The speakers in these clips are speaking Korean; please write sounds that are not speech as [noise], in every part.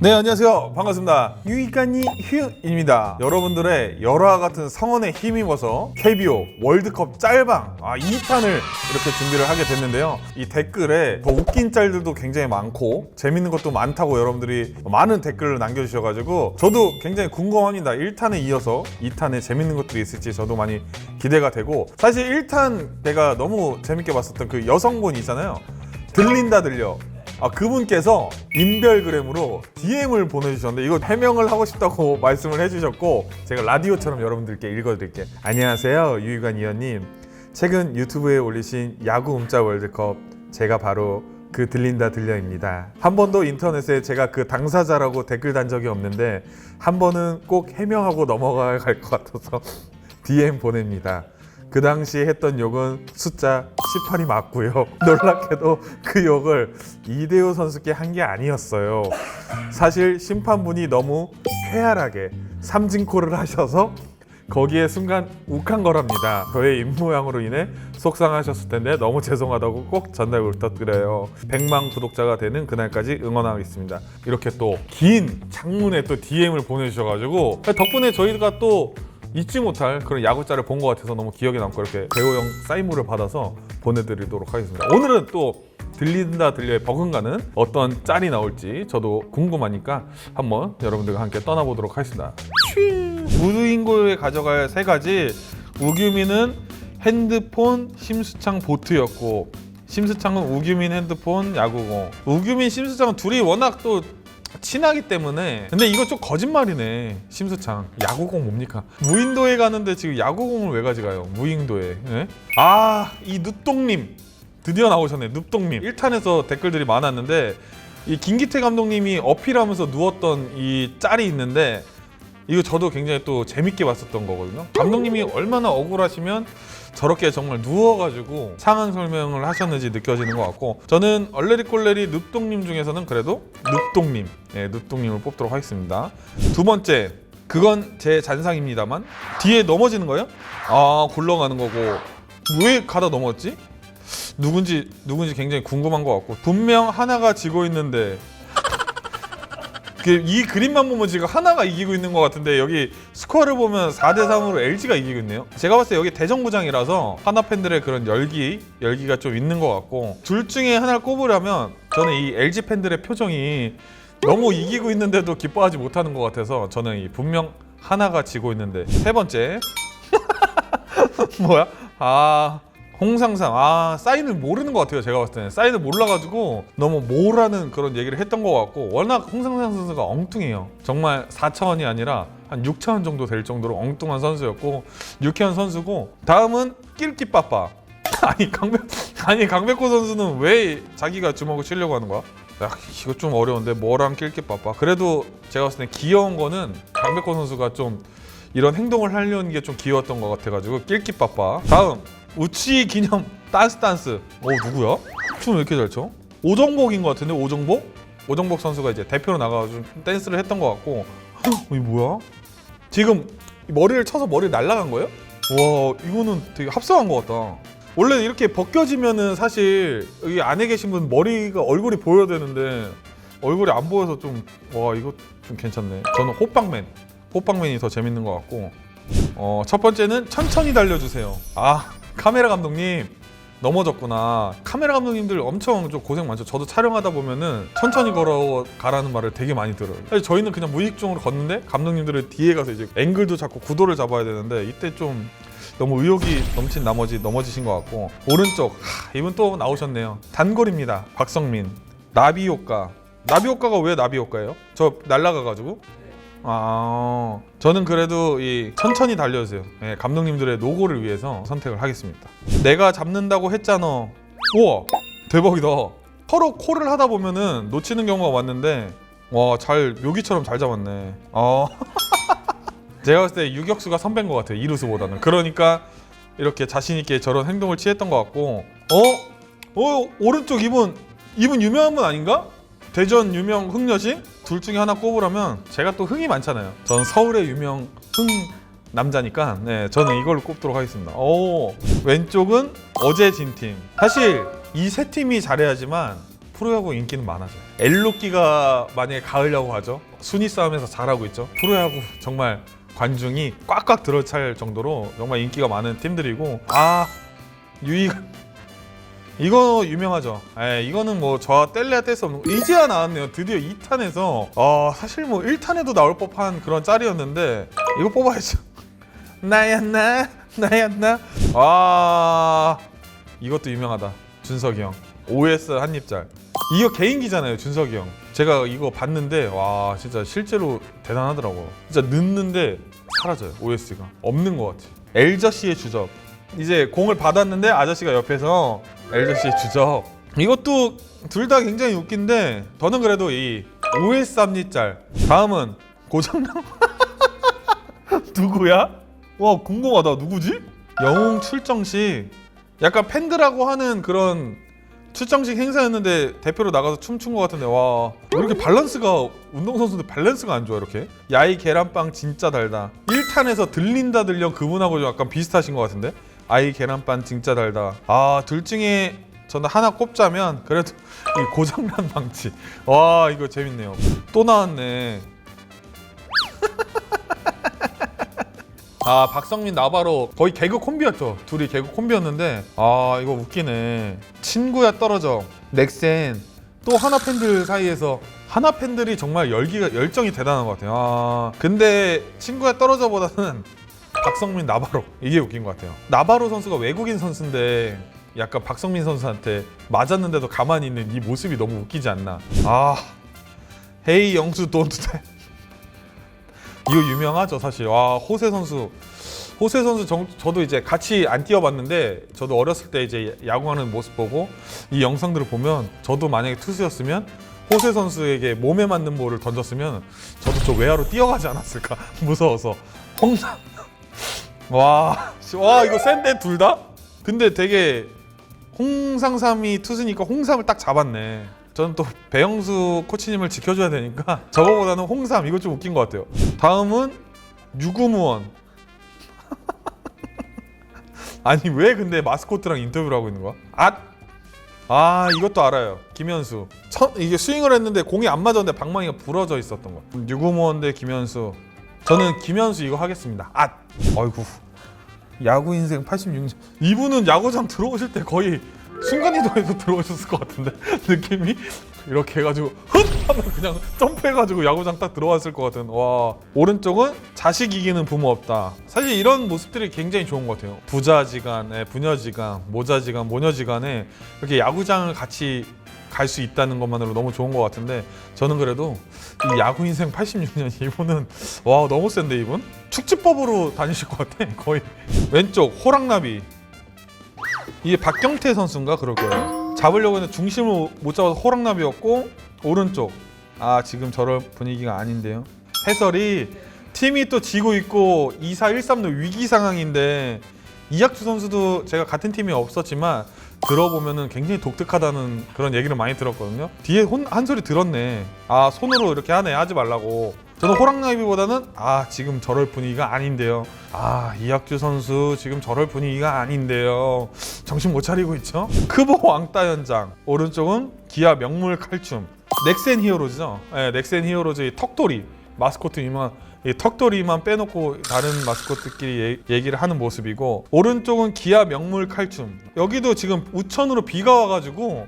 네 안녕하세요. 반갑습니다. 유이간이 휴입니다. 여러분들의 열화 같은 성원에 힘입어서 KBO 월드컵 짤방 아 2탄을 이렇게 준비를 하게 됐는데요. 이 댓글에 더 웃긴 짤들도 굉장히 많고 재밌는 것도 많다고 여러분들이 많은 댓글을 남겨주셔가지고 저도 굉장히 궁금합니다. 1탄에 이어서 2탄에 재밌는 것들이 있을지 저도 많이 기대가 되고 사실 1탄 제가 너무 재밌게 봤었던 그 여성분 있잖아요. 들린다 들려 아 그분께서 인별그램으로 DM을 보내주셨는데 이거 해명을 하고 싶다고 [laughs] 말씀을 해주셨고 제가 라디오처럼 여러분들께 읽어드릴게요. 안녕하세요 유희관 위원님. 최근 유튜브에 올리신 야구 음자 월드컵 제가 바로 그 들린다 들려입니다. 한 번도 인터넷에 제가 그 당사자라고 댓글 단 적이 없는데 한 번은 꼭 해명하고 넘어가야 할 것 같아서 [laughs] DM 보냅니다 그 당시 했던 욕은 숫자 18이 맞고요. [laughs] 놀랍게도 그 욕을 이대호 선수께 한 게 아니었어요. 사실 심판분이 너무 쾌활하게 삼진콜을 하셔서 거기에 순간 욱한 거랍니다. 저의 입모양으로 인해 속상하셨을 텐데 너무 죄송하다고 꼭 전달 부탁드려요. 100만 구독자가 되는 그날까지 응원하겠습니다. 이렇게 또 긴 장문의 또 DM을 보내주셔가지고 덕분에 저희가 또 잊지 못할 그런 야구자를 본 것 같아서 너무 기억에 남고 이렇게 배우형 사인물을 받아서 보내드리도록 하겠습니다. 오늘은 또 들린다 들려의 버금가는 어떤 짤이 나올지 저도 궁금하니까 한번 여러분들과 함께 떠나보도록 하겠습니다. 무인고에 가져갈 세 가지 우규민은 핸드폰, 심수창 보트였고 심수창은 우규민 핸드폰, 야구공. 우규민, 심수창은 둘이 워낙 또 친하기 때문에. 근데 이거 좀 거짓말이네 심수창. 야구공 뭡니까? 무인도에 가는데 지금 야구공을 왜 가져가요? 무인도에 예? 아이 눕동님. 드디어 나오셨네 눕동님. 1탄에서 댓글들이 많았는데 이 김기태 감독님이 어필하면서 누웠던 이 짤이 있는데 이거 저도 굉장히 또 재밌게 봤었던 거거든요. 감독님이 얼마나 억울하시면 저렇게 정말 누워가지고 상황 설명을 하셨는지 느껴지는 것 같고 저는 얼레리꼴레리 눕동님 중에서는 그래도 눕동님 예, 눕동님을 뽑도록 하겠습니다 두 번째 그건 제 잔상입니다만 뒤에 넘어지는 거예요? 아 굴러가는 거고 왜 가다 넘어졌지? 누군지 누군지 굉장히 궁금한 것 같고 분명 하나가 지고 있는데 그 이 그림만 보면 지금 하나가 이기고 있는 것 같은데 여기 스코어를 보면 4대 3으로 LG가 이기고 있네요. 제가 봤을 때 여기 대정구장이라서 하나 팬들의 그런 열기 열기가 좀 있는 것 같고 둘 중에 하나를 꼽으려면 저는 이 LG 팬들의 표정이 너무 이기고 있는데도 기뻐하지 못하는 것 같아서 저는 이 분명 하나가 지고 있는데 세 번째 [laughs] 뭐야? 아 홍상상. 아 사인을 모르는 것 같아요 제가 봤을 때는. 사인을 몰라가지고 너무 모라는 그런 얘기를 했던 것 같고 워낙 홍상상 선수가 엉뚱해요. 정말 4차원이 아니라 한 6차원 정도 될 정도로 엉뚱한 선수였고 유쾌한 선수고 다음은 낄끼빠빠. [laughs] 아니 강백 아니 강백호 선수는 왜 자기가 주먹을 치려고 하는 거야? 야, 이거 좀 어려운데 뭐랑 낄끼빠빠? 그래도 제가 봤을 때 귀여운 거는 강백호 선수가 좀 이런 행동을 하려는 게 좀 귀여웠던 것 같아가지고 낄끼빠빠. 다음 우치 기념 댄스 댄스 어 누구야? 춤 왜 이렇게 잘 춰? 오정복인 것 같은데 오정복? 오정복 선수가 이제 대표로 나가가지고 좀 댄스를 했던 것 같고 이 뭐야? 지금 이 머리를 쳐서 머리를 날라간 거예요? 와 이거는 되게 합성한 것 같다 원래 이렇게 벗겨지면은 사실 여기 안에 계신 분 머리가 얼굴이 보여야 되는데 얼굴이 안 보여서 좀 와 이거 좀 괜찮네 저는 호빵맨 호빵맨이 더 재밌는 것 같고 어, 첫 번째는 천천히 달려주세요. 아, 카메라 감독님 넘어졌구나. 카메라 감독님들 엄청 좀 고생 많죠. 저도 촬영하다 보면은 천천히 걸어가라는 말을 되게 많이 들어요. 사실 저희는 그냥 무의식적으로 걷는데 감독님들은 뒤에 가서 이제 앵글도 잡고 구도를 잡아야 되는데 이때 좀 너무 의욕이 넘친 나머지 넘어지신 것 같고 오른쪽 하, 이분 또 나오셨네요. 단골입니다. 박성민 나비 효과. 나비 효과가 왜 나비 효과예요? 저 날라가가지고 아, 저는 그래도 이 천천히 달려주세요. 예, 감독님들의 노고를 위해서 선택을 하겠습니다. 내가 잡는다고 했잖아. 우와, 대박이다. 서로 콜을 하다 보면은 놓치는 경우가 많는데, 와, 잘 묘기처럼 잘 잡았네. 어. [laughs] 제가 봤을 때 유격수가 선배인 것 같아요. 이루수보다는. 그러니까 이렇게 자신 있게 저런 행동을 취했던 것 같고, 어, 어, 오른쪽 이분 이분 유명한 분 아닌가? 대전 유명 흥여신 둘 중에 하나 꼽으라면 제가 또 흥이 많잖아요. 전 서울의 유명 흥 남자니까 네 저는 이걸 꼽도록 하겠습니다. 오 왼쪽은 어제 진 팀. 사실 이 세 팀이 잘해야지만 프로야구 인기는 많아져요. 엘로끼가 만약에 가으려고 하죠. 순위 싸움에서 잘하고 있죠. 프로야구 정말 관중이 꽉꽉 들어찰 정도로 정말 인기가 많은 팀들이고 아 유이 이거 유명하죠. 예, 이거는 뭐 저와 뗄래야 뗄 수 없는 거. 이제야 나왔네요. 드디어 2탄에서 어, 사실 뭐 1탄에도 나올 법한 그런 짤이었는데 이거 뽑아야죠. 나야 나 나야 나. 아 이것도 유명하다. 준석이 형. OS 한입짤. 이거 개인기잖아요, 준석이 형. 제가 이거 봤는데 와 진짜 실제로 대단하더라고. 진짜 넣는데 사라져요, OS가. 없는 것 같아. 엘저씨의 주접. 이제 공을 받았는데 아저씨가 옆에서 엘저씨의 주접. 이것도 둘 다 굉장히 웃긴데 저는 그래도 이 OS 합리짤. 다음은 고장남. [laughs] 누구야? 와 궁금하다. 누구지? 영웅 출정식. 약간 팬들하고 하는 그런 출정식 행사였는데 대표로 나가서 춤춘 것 같은데 와왜 이렇게 밸런스가 운동선수들 밸런스가 안 좋아 이렇게 야이 계란빵 진짜 달다 1탄에서 들린다 들려 그분하고 좀 약간 비슷하신 것 같은데 아이 계란빵 진짜 달다. 아 둘 중에 저는 하나 꼽자면 그래도 [laughs] 이 고장난 방치 와 이거 재밌네요. 또 나왔네. [laughs] 아 박성민 나바로 거의 개그 콤비였죠. 둘이 개그 콤비였는데. 아 이거 웃기네. 친구야 떨어져. 넥센. 또 하나 팬들 사이에서 하나 팬들이 정말 열기가 열정이 대단한 것 같아요. 아 근데 친구야 떨어져보다는 박성민 나바로. [laughs] 이게 웃긴 것 같아요. 나바로 선수가 외국인 선수인데 약간 박성민 선수한테 맞았는데도 가만히 있는 이 모습이 너무 웃기지 않나. 아 헤이 영수 돈투대 [laughs] 이거 유명하죠 사실. 와 호세 선수. 호세 선수 정- 저도 이제 같이 안 뛰어봤는데 저도 어렸을 때 이제 야구하는 모습 보고 이 영상들을 보면 저도 만약에 투수였으면 호세 선수에게 몸에 맞는 볼을 던졌으면 저도 저 외야로 뛰어가지 않았을까? [laughs] 무서워서. 홍삼 와, 씨, 와 이거 센데 둘 다? 근데 되게 홍상삼이 투수니까 홍삼을 딱 잡았네. 저는 또 배영수 코치님을 지켜줘야 되니까 [laughs] 저거보다는 홍삼 이거 좀 웃긴 것 같아요. 다음은 유구무원. [laughs] 아니 왜 근데 마스코트랑 인터뷰를 하고 있는 거야? 아, 아 이것도 알아요. 김현수. 첫 이게 스윙을 했는데 공이 안 맞았는데 방망이가 부러져 있었던 거. 유구무원 대 김현수. 저는 김현수 이거 하겠습니다. 아, 아이고. 야구 인생 86년. 이분은 야구장 들어오실 때 거의 순간이동해서 들어오셨을 것 같은데 [laughs] 느낌이 이렇게 해가지고 훗 하면 그냥 점프해가지고 야구장 딱 들어왔을 것 같은. 와 오른쪽은 자식 이기는 부모 없다. 사실 이런 모습들이 굉장히 좋은 것 같아요. 부자지간, 부녀지간, 모자지간, 모녀지간에 이렇게 야구장을 같이 갈 수 있다는 것만으로 너무 좋은 것 같은데 저는 그래도 이 야구 인생 86년 [laughs] 이분은 와 너무 센데 이분? 축지법으로 다니실 것 같아. 거의 왼쪽 호랑나비. 이게 박경태 선수인가? 그럴 거예요. 잡으려고 했는데 중심을 못 잡아서 호랑나비였고 오른쪽. 아 지금 저럴 분위기가 아닌데요. 해설이 팀이 또 지고 있고 2-4, 1-3도 위기 상황인데 이학주 선수도 제가 같은 팀이 없었지만 들어보면은 굉장히 독특하다는 그런 얘기를 많이 들었거든요. 뒤에 혼, 한 소리 들었네. 아 손으로 이렇게 하네 하지 말라고. 저는 호랑나비보다는 아 지금 저럴 분위기가 아닌데요. 아 이학주 선수 지금 저럴 분위기가 아닌데요. 정신 못 차리고 있죠. 크보 왕따 현장. 오른쪽은 기아 명물 칼춤. 넥센 히어로즈죠. 네, 넥센 히어로즈의 턱돌이 마스코트 유명한 이 턱돌이만 빼놓고 다른 마스코트끼리 얘- 얘기를 하는 모습이고 오른쪽은 기아 명물 칼춤. 여기도 지금 우천으로 비가 와가지고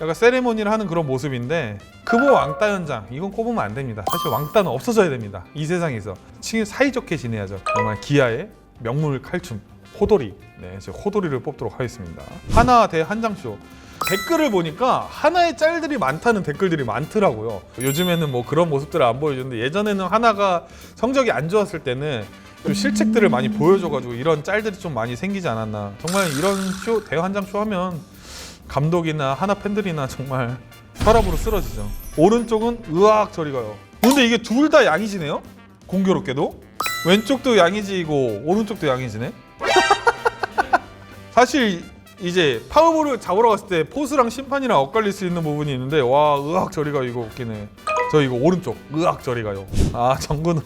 약간 세레모니를 하는 그런 모습인데 크보 왕따 현장. 이건 꼽으면 안 됩니다. 사실 왕따는 없어져야 됩니다. 이 세상에서. 친 사이좋게 지내야죠. 정말 기아의 명물 칼춤. 호돌이. 네 제가 호돌이를 뽑도록 하겠습니다. 하나 대 한장쇼 댓글을 보니까 하나의 짤들이 많다는 댓글들이 많더라고요. 요즘에는 뭐 그런 모습들을 안 보여주는데 예전에는 하나가 성적이 안 좋았을 때는 좀 실책들을 많이 보여줘가지고 이런 짤들이 좀 많이 생기지 않았나. 정말 이런 쇼 대환장 쇼 하면 감독이나 하나 팬들이나 정말 혈압으로 쓰러지죠. 오른쪽은 으악 저리 가요. 근데 이게 둘 다 양이지네요? 공교롭게도 왼쪽도 양이지고 오른쪽도 양이지네. [laughs] 사실 이제 파워볼을 잡으러 갔을 때 포수랑 심판이랑 엇갈릴 수 있는 부분이 있는데 와 으악 저리가 이거 웃기네 저 이거 오른쪽 으악 저리가요 아 정근우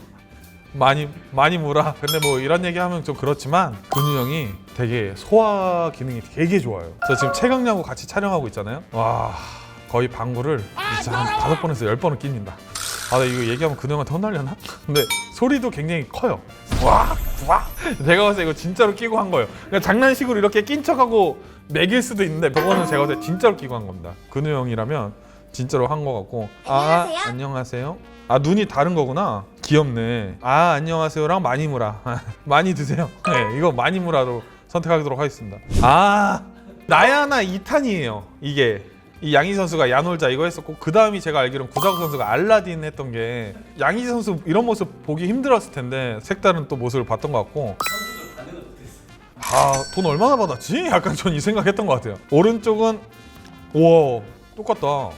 많이 많이 물아 근데 뭐 이런 얘기 하면 좀 그렇지만 근우 형이 되게 소화 기능이 되게 좋아요 저 지금 최강야구 같이 촬영하고 있잖아요 와 거의 방구를 진짜 한 다섯 번에서 열 번은 낍니다. 아, 나 이거 얘기하면 그 형한테 혼날려나? 근데 소리도 굉장히 커요. 와, 와. 제가 봤을 때 이거 진짜로 끼고 한 거예요. 그냥 장난식으로 이렇게 낀 척하고 매길 수도 있는데 그거는 제가 봤을 때 진짜로 끼고 한 겁니다. 근우 형이라면 진짜로 한 거 같고. 아, 안녕하세요. 안녕하세요. 아, 눈이 다른 거구나. 귀엽네. 아, 안녕하세요랑 많이 무라. [laughs] 많이 드세요. 네, 이거 많이 무라로 선택하도록 하겠습니다. 아, 나야나 2탄이에요. 이게. 이 양희 선수가 야놀자 이거 했었고 그 다음이 제가 알기로는 구자욱 선수가 알라딘 했던 게 양희 선수 이런 모습 보기 힘들었을 텐데 색다른 또 모습을 봤던 것 같고. 아 돈 얼마나 받았지? 약간 전 이 생각했던 것 같아요. 오른쪽은 우와 똑같다.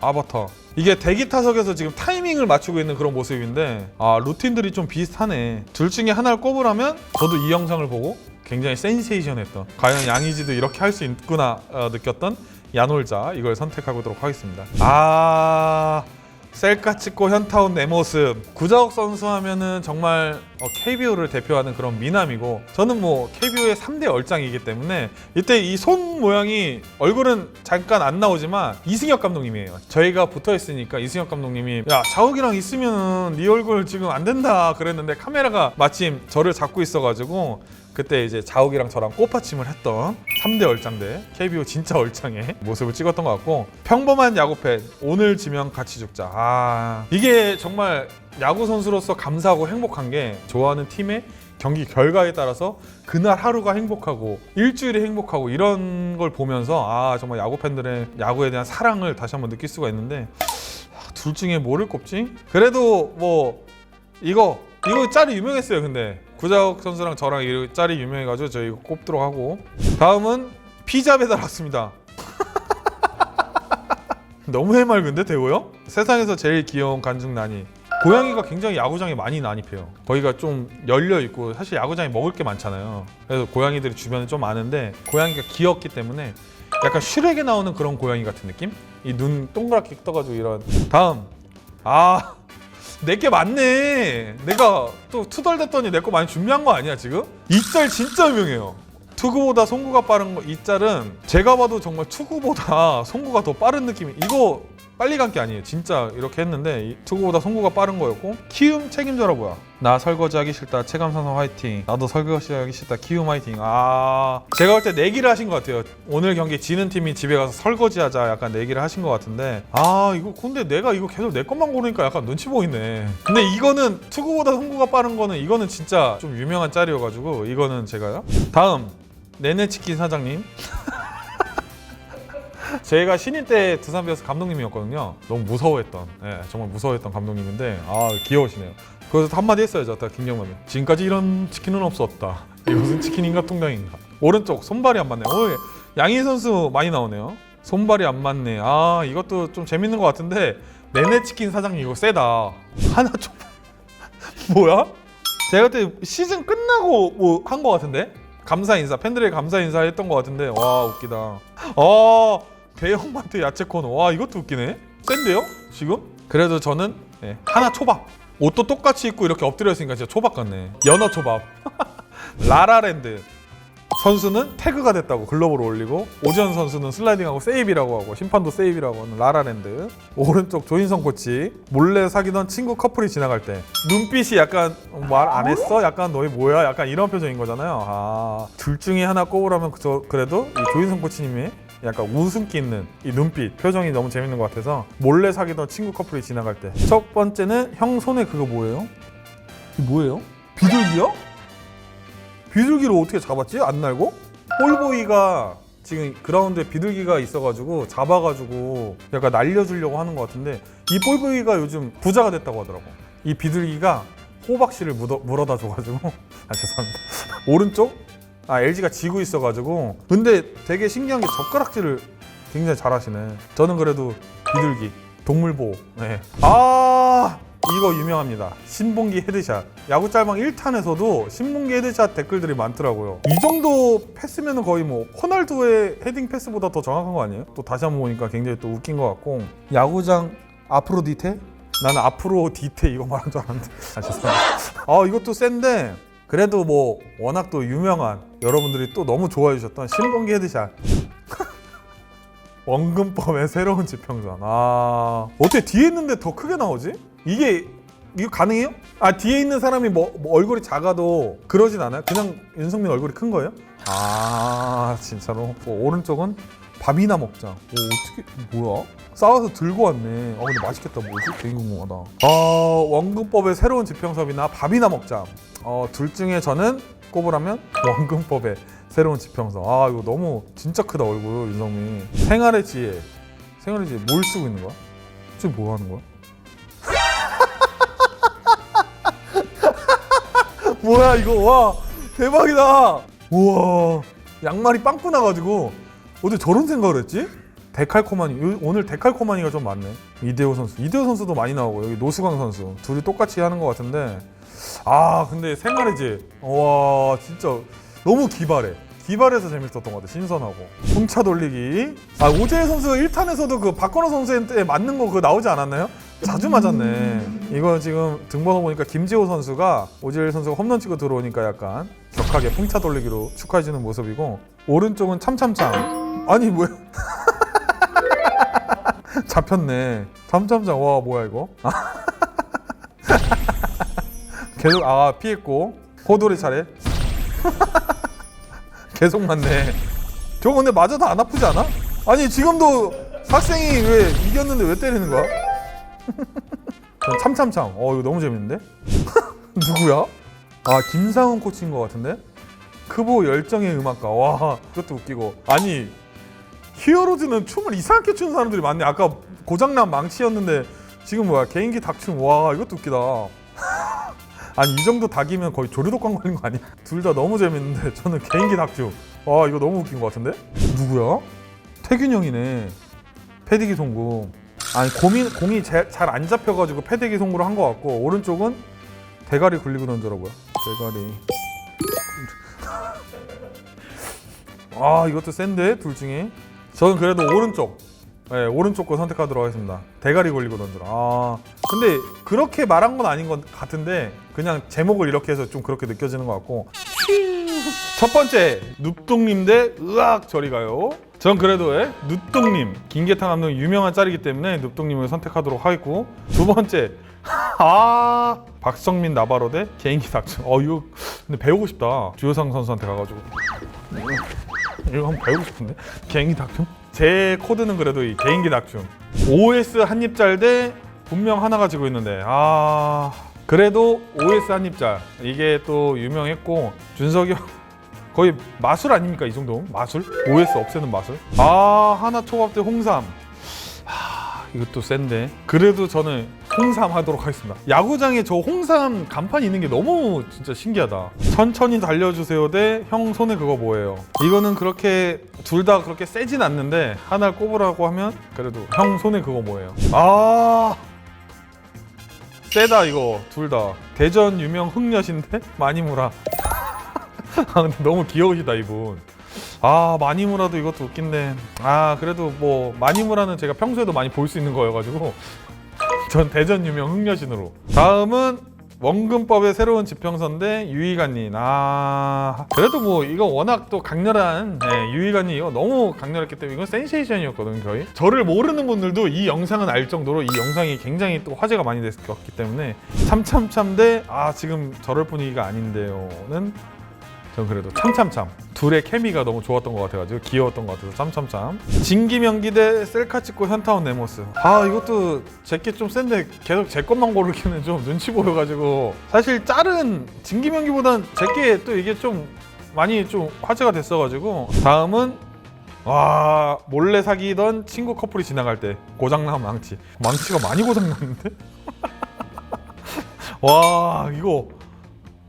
아바타. 이게 대기 타석에서 지금 타이밍을 맞추고 있는 그런 모습인데 아 루틴들이 좀 비슷하네. 둘 중에 하나를 꼽으라면 저도 이 영상을 보고 굉장히 센세이션했던 과연 양이지도 이렇게 할 수 있구나 어, 느꼈던 야놀자 이걸 선택하도록 하겠습니다. 아 셀카 찍고 현타온 내 모습. 구자욱 선수 하면은 정말 어, KBO를 대표하는 그런 미남이고 저는 뭐 KBO의 3대 얼짱이기 때문에 이때 이 손 모양이 얼굴은 잠깐 안 나오지만 이승엽 감독님이에요. 저희가 붙어 있으니까 이승엽 감독님이 야 자욱이랑 있으면 네 얼굴 지금 안 된다. 그랬는데 카메라가 마침 저를 잡고 있어가지고 그때 이제 자욱이랑 저랑 꽃받침을 했던 3대 얼짱대 KBO 진짜 얼짱의 모습을 찍었던 것 같고 평범한 야구 팬 오늘 지면 같이 죽자 아 이게 정말 야구 선수로서 감사하고 행복한 게 좋아하는 팀의 경기 결과에 따라서 그날 하루가 행복하고 일주일이 행복하고 이런 걸 보면서 아 정말 야구 팬들의 야구에 대한 사랑을 다시 한번 느낄 수가 있는데 아, 둘 중에 뭐를 꼽지? 그래도 뭐 이거 이거 짤이 유명했어요 근데 구자욱 선수랑 저랑 이 짤이 유명해가지고 저희 이거 꼽도록 하고. 다음은 피자 배달 왔습니다. [laughs] 너무 해맑은데 대호요? 세상에서 제일 귀여운 간중 난이. 고양이가 굉장히 야구장에 많이 난입해요. 거기가 좀 열려 있고 사실 야구장에 먹을 게 많잖아요. 그래서 고양이들이 주변에 좀 많은데 고양이가 귀엽기 때문에 약간 슈렉에 나오는 그런 고양이 같은 느낌? 이 눈 동그랗게 떠가지고 이런. 다음. 아 내게 많네. 내가 또 투덜댔더니 내 거 많이 준비한 거 아니야 지금? 이짤 진짜 유명해요. 투구보다 송구가 빠른 거 이 짤은 제가 봐도 정말 투구보다 [laughs] 송구가 더 빠른 느낌이 이거 빨리 간 게 아니에요. 진짜 이렇게 했는데 이 투구보다 송구가 빠른 거였고 키움 책임져라 뭐야. 나 설거지 하기 싫다. 체감상사 화이팅. 나도 설거지 하기 싫다. 키움 화이팅. 아 제가 볼 때 내기를 하신 것 같아요. 오늘 경기 지는 팀이 집에 가서 설거지 하자 약간 내기를 하신 것 같은데 아 이거 근데 내가 이거 계속 내 것만 고르니까 약간 눈치 보이네. 근데 이거는 투구보다 송구가 빠른 거는 이거는 진짜 좀 유명한 짤이어가지고 이거는 제가요. 다음 네네치킨 사장님. [laughs] 제가 신인 때 두산 베어스 감독님이었거든요. 너무 무서워했던, 예, 정말 무서워했던 감독님인데 아 귀여우시네요. 그래서 한마디 했어요, 저 아까 김경만은. 지금까지 이런 치킨은 없었다. [laughs] 이것은 치킨인가 통닭인가. 오른쪽 손발이 안 맞네. 오, 양희 선수 많이 나오네요. 손발이 안 맞네. 아 이것도 좀 재밌는 것 같은데 내내 치킨 사장님 이거 세다. 하나 좀 [laughs] 뭐야? 제가 그때 시즌 끝나고 뭐 한 것 같은데 감사 인사 팬들의 감사 인사 했던 것 같은데 와 웃기다. 아 대형 마트 야채 코너 와 이것도 웃기네. 센데요 지금? 그래도 저는 네, 하나 초밥 옷도 똑같이 입고 이렇게 엎드려 있으니까 진짜 초밥 같네. 연어 초밥. [laughs] 라라랜드 선수는 태그가 됐다고 글로벌 올리고 오지현 선수는 슬라이딩하고 세이브라고 하고 심판도 세이브라고 하는 라라랜드 오른쪽 조인성 코치 몰래 사귀던 친구 커플이 지나갈 때 눈빛이 약간 말 안 했어? 약간 너희 뭐야? 약간 이런 표정인 거잖아요 아둘 중에 하나 꼽으라면 그저 그래도 이 조인성 코치님이 약간 웃음기 있는 이 눈빛 표정이 너무 재밌는 것 같아서 몰래 사귀던 친구 커플이 지나갈 때 첫 번째는 형 손에 그거 뭐예요? 이게 뭐예요? 비둘기요? 비둘기를 어떻게 잡았지? 안 날고? 홀보이가 지금 그라운드에 비둘기가 있어가지고 잡아가지고 약간 날려주려고 하는 것 같은데 이 홀보이가 요즘 부자가 됐다고 하더라고. 이 비둘기가 호박씨를 묻어, 물어다 줘가지고 [laughs] 아 죄송합니다. 오른쪽 아 LG가 지고 있어가지고 근데 되게 신기한 게 젓가락질을 굉장히 잘하시네. 저는 그래도 비둘기 동물보호. 네. 아 이거 유명합니다. 신봉기 헤드샷. 야구 짤방 1탄에서도 신봉기 헤드샷 댓글들이 많더라고요. 이 정도 패스면은 거의 뭐 호날두의 헤딩 패스보다 더 정확한 거 아니에요? 또 다시 한번 보니까 굉장히 또 웃긴 것 같고 야구장 앞으로 디테? 나는 앞으로 디테 이거 말한 줄 알았는데 아 죄송합니다. 아 이것도 센데 그래도 뭐 워낙 또 유명한 여러분들이 또 너무 좋아해 주셨던 신봉기 헤드샷 [laughs] 원근법의 새로운 지평선. 아 어떻게 뒤에 있는데 더 크게 나오지? 이게 이거 가능해요? 아 뒤에 있는 사람이 뭐, 뭐 얼굴이 작아도 그러진 않아요? 그냥 윤성민 얼굴이 큰 거예요? 아 진짜로 어, 오른쪽은 밥이나 먹자. 오 어떻게 뭐야? 싸워서 들고 왔네. 아 근데 맛있겠다. 뭐지? 되게 궁금하다. 아 원근법의 새로운 지평선이나 밥이나 먹자. 어 둘 중에 저는 꼽으라면 원근법의 새로운 지평선. 아 이거 너무 진짜 크다 얼굴 윤성민. 생활의 지혜. 생활의 지혜 뭘 쓰고 있는 거야? 지금 뭐 하는 거야? [laughs] 뭐야 이거 와 대박이다. 우와 양말이 빵꾸 나가지고 어떻게 저런 생각을 했지? 데칼코마니 요- 오늘 데칼코마니가 좀 많네. 이대호 선수 이대호 선수도 많이 나오고 여기 노수광 선수 둘이 똑같이 하는 것 같은데 아 근데 생활의 지혜 와 진짜 너무 기발해. 기발해서 재밌었던 것 같아. 신선하고. 풍차 돌리기. 아, 오재일 선수 1탄에서도 그 박건호 선수한테 맞는 거 그거 나오지 않았나요? 자주 맞았네. 이거 지금 등번호 보니까 김지호 선수가 오재일 선수가 홈런 치고 들어오니까 약간 격하게 풍차 돌리기로 축하해주는 모습이고 오른쪽은 참참참. 아니 뭐야? [laughs] 잡혔네. 참참참. 와 뭐야 이거? [laughs] 계속 아 피했고 호돌이 차례. [laughs] 계속 맞네. 저거 근데 맞아도 안 아프지 않아? 아니 지금도 학생이 왜 이겼는데 왜 때리는 거야? 전 참참참. 어 이거 너무 재밌는데? [laughs] 누구야? 아 김상훈 코치인 것 같은데? 크보 열정의 음악가. 와 그것도 웃기고. 아니 히어로즈는 춤을 이상하게 추는 사람들이 많네. 아까 고장난 망치였는데 지금 뭐야 개인기 닭춤. 와 이것도 웃기다. [laughs] 아니 이 정도 닭이면 거의 조류독감 걸린 거 아니야? 둘 다 너무 재밌는데 저는 개인기 닭죽 와 이거 너무 웃긴 것 같은데? 누구야? 태균 형이네 패디기 송구 아니 공이, 공이 잘 안 잡혀가지고 패디기 송구를 한 것 같고 오른쪽은 대가리 굴리고 던져라고요 대가리 [laughs] 아 이것도 센데 둘 중에 저는 그래도 오른쪽 네, 오른쪽 거 선택하도록 하겠습니다. 대가리 걸리고 던져라. 아, 근데 그렇게 말한 건 아닌 것 같은데 그냥 제목을 이렇게 해서 좀 그렇게 느껴지는 것 같고. 첫 번째 눕동님 대 으악 저리 가요. 전 그래도 예, 눕동님 김계탕 감독 유명한 짤이기 때문에 눕동님을 선택하도록 하겠고 두 번째 [laughs] 아 박성민 나바로 대 개인기 닥쳐. 어 이거 근데 배우고 싶다. 주효상 선수한테 가가지고. 이거 한번 배우고 싶은데 개인기 닭춤? 제 코드는 그래도 이 개인기 닭춤 OS 한입짤 대 분명 하나 가지고 있는데 아 그래도 OS 한입짤 이게 또 유명했고 준석이 형 거의 마술 아닙니까 이 정도? 마술? OS 없애는 마술? 아 하나 초밥 대 홍삼. 하, 이것도 센데. 그래도 저는 홍삼 하도록 하겠습니다. 야구장에 저 홍삼 간판 있는 게 너무 진짜 신기하다. 천천히 달려주세요. 대 형 손에 그거 뭐예요? 이거는 그렇게 둘 다 그렇게 세진 않는데 하나를 꼽으라고 하면 그래도 형 손에 그거 뭐예요? 아 세다 이거. 둘 다. 대전 유명 흑녀신데? 마니무라 아 근데 너무 귀여우시다 이분. 아 마니무라도 이것도 웃긴데. 아 그래도 뭐 마니무라는 제가 평소에도 많이 볼 수 있는 거여가지고. 전 대전 유명 흑여신으로. 다음은 원근법의 새로운 지평선대 유희관님 아 그래도 뭐 이거 워낙 또 강렬한 네, 유희관님 이거 너무 강렬했기 때문에 이건 센세이션이었거든요 거의 저를 모르는 분들도 이 영상은 알 정도로 이 영상이 굉장히 또 화제가 많이 됐기 때문에. 참참참 대아 지금 저럴 분위기가 아닌데요는 전 그래도 참참참. 둘의 케미가 너무 좋았던 것 같아가지고 귀여웠던 것 같아서 참참참. 진기명기 대 셀카 찍고 현타온 네모스. 아 이것도 제게 좀 센데 계속 제 것만 고르기는 좀 눈치 보여가지고. 사실 짤은 진기명기보단 제게 또 이게 좀 많이 좀 화제가 됐어가지고. 다음은 와 몰래 사귀던 친구 커플이 지나갈 때. 고장난 망치. 망치가 많이 고장났는데? [laughs] 와 이거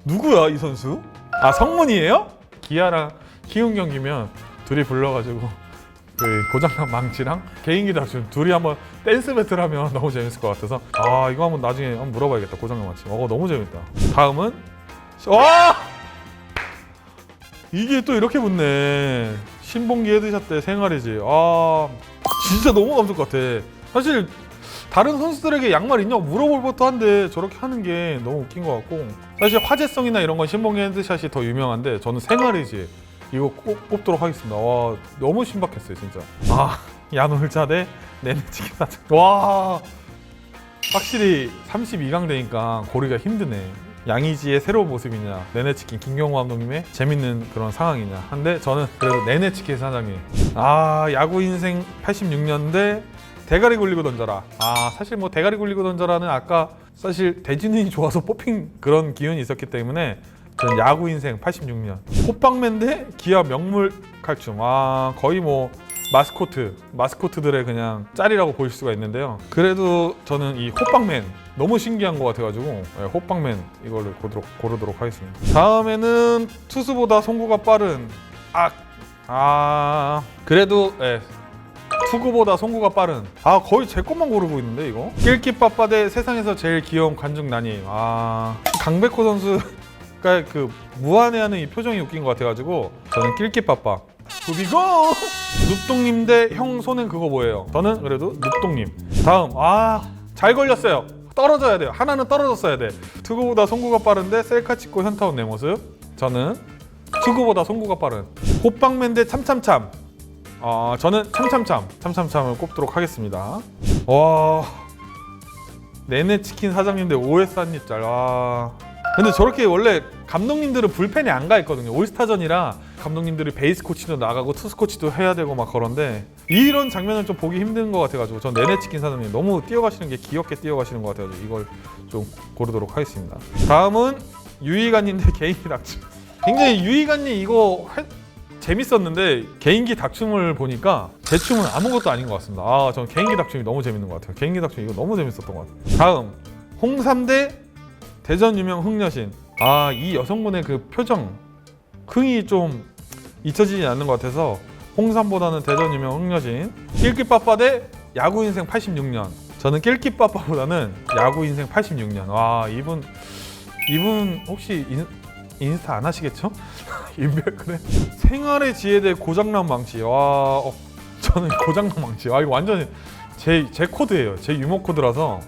누구야 이 선수? 아 성문이에요? 기아랑 키운 경기면 둘이 불러가지고 그 고장난 망치랑 개인기 닥치는 둘이 한번 댄스 배틀하면 너무 재밌을 것 같아서. 아 이거 한번 나중에 한번 물어봐야겠다 고장난 망치. 어 너무 재밌다. 다음은 와! 이게 또 이렇게 붙네. 신봉기 헤드샷 때 생활이지. 아 진짜 너무 감동 같아. 사실 다른 선수들에게 양말 있냐고 물어볼 법도 한데 저렇게 하는 게 너무 웃긴 것 같고 사실 화제성이나 이런 건 신봉기 헤드샷이 더 유명한데 저는 생활이지 이거 꼭 뽑도록 하겠습니다 와 너무 신박했어요 진짜 아 야놀자 대 내내치킨 사장. 와 확실히 32강 되니까 고르기가 힘드네. 양이지의 새로운 모습이냐, 내내치킨 김경호 감독님의 재밌는 그런 상황이냐. 한데 저는 그래도 내내치킨 사장님. 아 야구 인생 86년대 대가리 굴리고 던져라. 아 사실 뭐 대가리 굴리고 던져라는 아까 사실 대진이 좋아서 뽑힌 그런 기운이 있었기 때문에 저는 야구 인생 86년 호빵맨 대 기아 명물 칼춤. 아 거의 뭐 마스코트 마스코트들의 그냥 짤이라고 볼 수가 있는데요. 그래도 저는 이 호빵맨 너무 신기한 것 같아가지고 네, 호빵맨 이거를 고르도록, 고르도록 하겠습니다. 다음에는 투수보다 송구가 빠른 악. 아 그래도 예, 투구보다 송구가 빠른. 아 거의 제 것만 고르고 있는데 이거? 낄끼빠빠 대 세상에서 제일 귀여운 관중 난임 아 강백호 선수가 [laughs] 그 무한해하는 이 표정이 웃긴 것 같아가지고 저는 낄끼빠빠 구비고 눕동님 대 형 손엔 그거 뭐예요? 저는 그래도 눕동님. 다음. 아 잘 걸렸어요. 떨어져야 돼요. 하나는 떨어졌어야 돼. 투구보다 송구가 빠른데 셀카 찍고 현타 온 내 모습. 저는 투구보다 송구가 빠른. 호빵맨 대 참참참 어, 저는 참참참 참참참을 꼽도록 하겠습니다. 와 내내 치킨 사장님들 OS 한입 잘. 와. 근데 저렇게 원래 감독님들은 불펜이 안 가 있거든요. 올스타전이라 감독님들이 베이스 코치도 나가고 투수 코치도 해야 되고 막 그런데 이런 장면은 좀 보기 힘든 것 같아가지고 전 내내 치킨 사장님 너무 뛰어가시는 게 귀엽게 뛰어가시는 것 같아가지고 이걸 좀 고르도록 하겠습니다. 다음은 유이관님 대 개인기 닥침. 굉장히 유이관님 이거 할- 재밌었는데 개인기 닥춤을 보니까 제 춤은 아무것도 아닌 것 같습니다. 아, 전 개인기 닥춤이 너무 재밌는 것 같아요. 개인기 닥춤 이거 너무 재밌었던 것 같아요. 다음 홍삼대 대전 유명 흥여신. 아, 이 여성분의 그 표정 흥이 좀 잊혀지지 않는 것 같아서 홍삼보다는 대전 유명 흥여신. 낄끼빠빠 대 야구 인생 86년. 저는 낄끼빠빠보다는 야구 인생 86년. 와, 이분 이분 혹시 인, 인스타 안 하시겠죠? [laughs] 인별 그래 생활의 지혜 대 고장난 망치. 와 어, 저는 고장난 망치. 아 이거 완전 제, 제 코드예요. 제 유머 코드라서.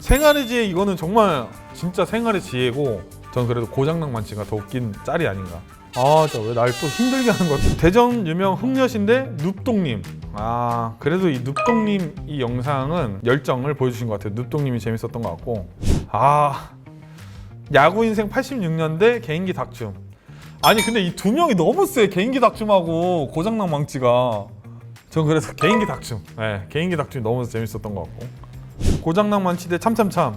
생활의 지혜 이거는 정말 진짜 생활의 지혜고 저는 그래도 고장난 망치가 더 웃긴 짤이 아닌가. 아저왜 날 또 힘들게 하는 거야 대전 유명 흥녀신데 눕동님. 아 그래도 이 눕동님 이 영상은 열정을 보여주신 것 같아요. 눕동님이 재밌었던 것 같고. 아 야구 인생 86년대 개인기 닥춤. 아니 근데 이 두 명이 너무 세. 개인기 닥춤하고 고장난 망치가. 전 그래서 개인기 닥춤. 네, 개인기 닥춤이 너무 재밌었던 것 같고. 고장난 망치 대 참참참.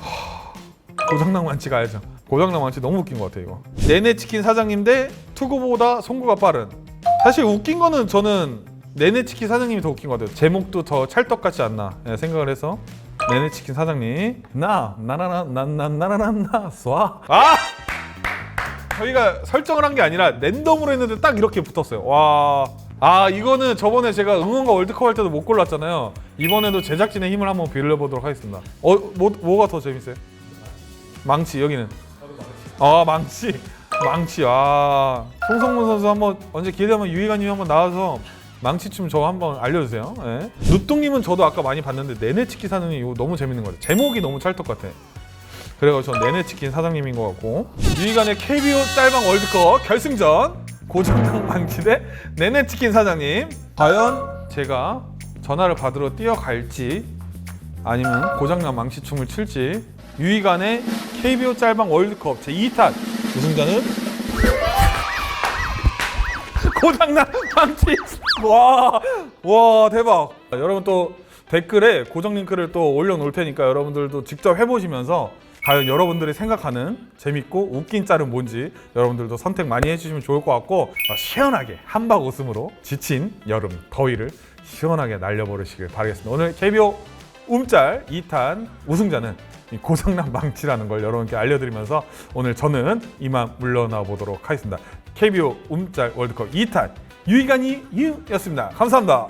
하, 고장난 망치 가야죠. 고장난 망치 너무 웃긴 것 같아 이거. 내내 치킨 사장님 대 투구보다 송구가 빠른. 사실 웃긴 거는 저는 내내 치킨 사장님이 더 웃긴 것 같아요. 제목도 더 찰떡 같지 않나 네, 생각을 해서 내내 치킨 사장님 나 나나나 나나나나나 쏴. 아 저희가 설정을 한 게 아니라 랜덤으로 했는데 딱 이렇게 붙었어요. 와. 아 이거는 저번에 제가 응원가 월드컵 할 때도 못 골랐잖아요. 이번에도 제작진의 힘을 한번 빌려보도록 하겠습니다. 어, 뭐, 뭐가 더 재밌어요? 망치 여기는. 아 망치, 망치. 아 송성문 선수 한번 언제 기회 되면 유희관님 한번 나와서 망치춤 저 한번 알려주세요. 예. 누뚱님은 저도 아까 많이 봤는데 내내 치킨 사장님 이거 너무 재밌는 것 같아요. 제목이 너무 찰떡 같아. 그래가지고 전 내내 치킨 사장님인 것 같고 유희관의 KBO 짤방 월드컵 결승전 고정당 망치 대 내내 치킨 사장님 과연 제가 전화를 받으러 뛰어갈지 아니면 고장난 망치춤을 출지 유희관의 KBO 짤방 월드컵 제2탄 우승자는 고장난 망치. 와, 와 대박. 여러분 또 댓글에 고정 링크를 또 올려놓을 테니까 여러분들도 직접 해보시면서 과연 여러분들이 생각하는 재밌고 웃긴 짤은 뭔지 여러분들도 선택 많이 해주시면 좋을 것 같고 어, 시원하게 한박 웃음으로 지친 여름 더위를 시원하게 날려버리시길 바라겠습니다. 오늘 KBO 움짤 2탄 우승자는 이 고장난 망치라는 걸 여러분께 알려드리면서 오늘 저는 이만 물러나 보도록 하겠습니다. KBO 움짤 월드컵 2탄 유이간이 유였습니다. 감사합니다.